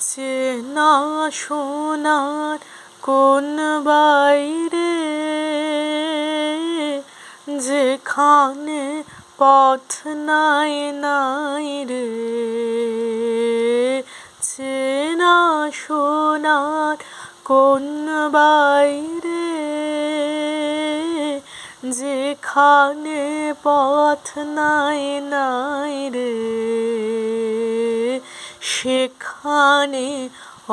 চেনা সোনার কোন বাইরে? যেখানে পথ নাই নাই রে। চেনা সোনার কোন বাইরে? যেখানে পথ নাই নাই রে। সেখানে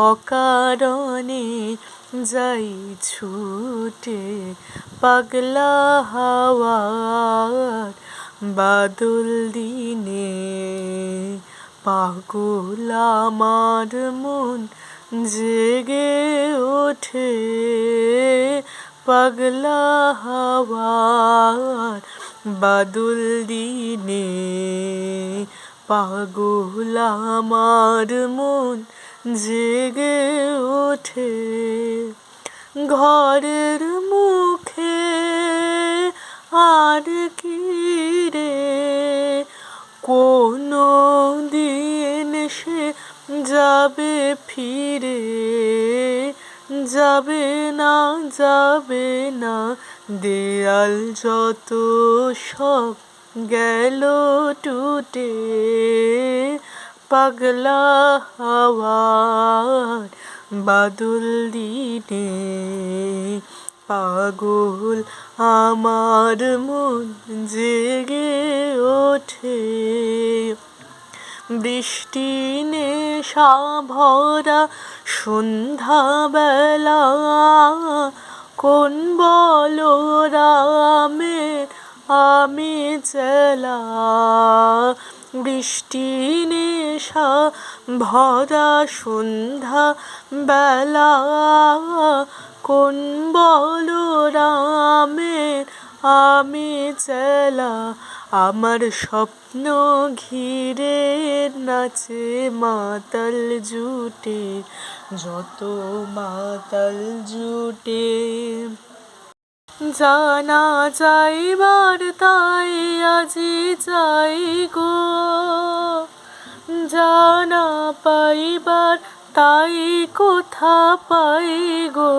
অকারণে যাই ছুটে পাগলা হাওয়ার বাদল দিনে পাগল আমার মন জেগে ওঠে পাগলা হাওয়ার বাদল দিনে পাগল আমার মন জেগে ওঠে। ঘরের মুখে আর কি রে? কোনো দিন সে যাবে ফিরে, যাবে না যাবে না। দেয়াল যত সব গেল টুটে পাগলা হাওয়ার বাদল দিনে। পাগল আমার মন জেগে ওঠে। বৃষ্টি নেশা ভরা সন্ধ্যাবেলা। কোন বলো চেলা বৃষ্টি, নেশা, ভরা সন্ধ্যা বেলা। কোন বলো রামের আমি চেলা আমার স্বপ্ন ঘিরে নাচে মাতাল জুটে, যত মাতাল জুটে। জানা যাইবার তাই আজি যাই গো। জানা পাইবার তাই কোথা পাই গো।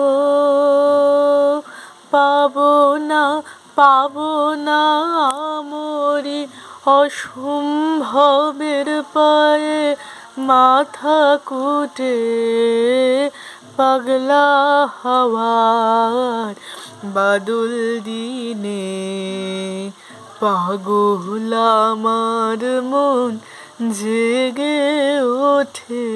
পাবো না পাবো না আমরি অসম্ভবের পায়ে মাথা কুটে পাগলা হাওয়ার বাদল দিনে পাগল আমার মন জেগে ওঠে।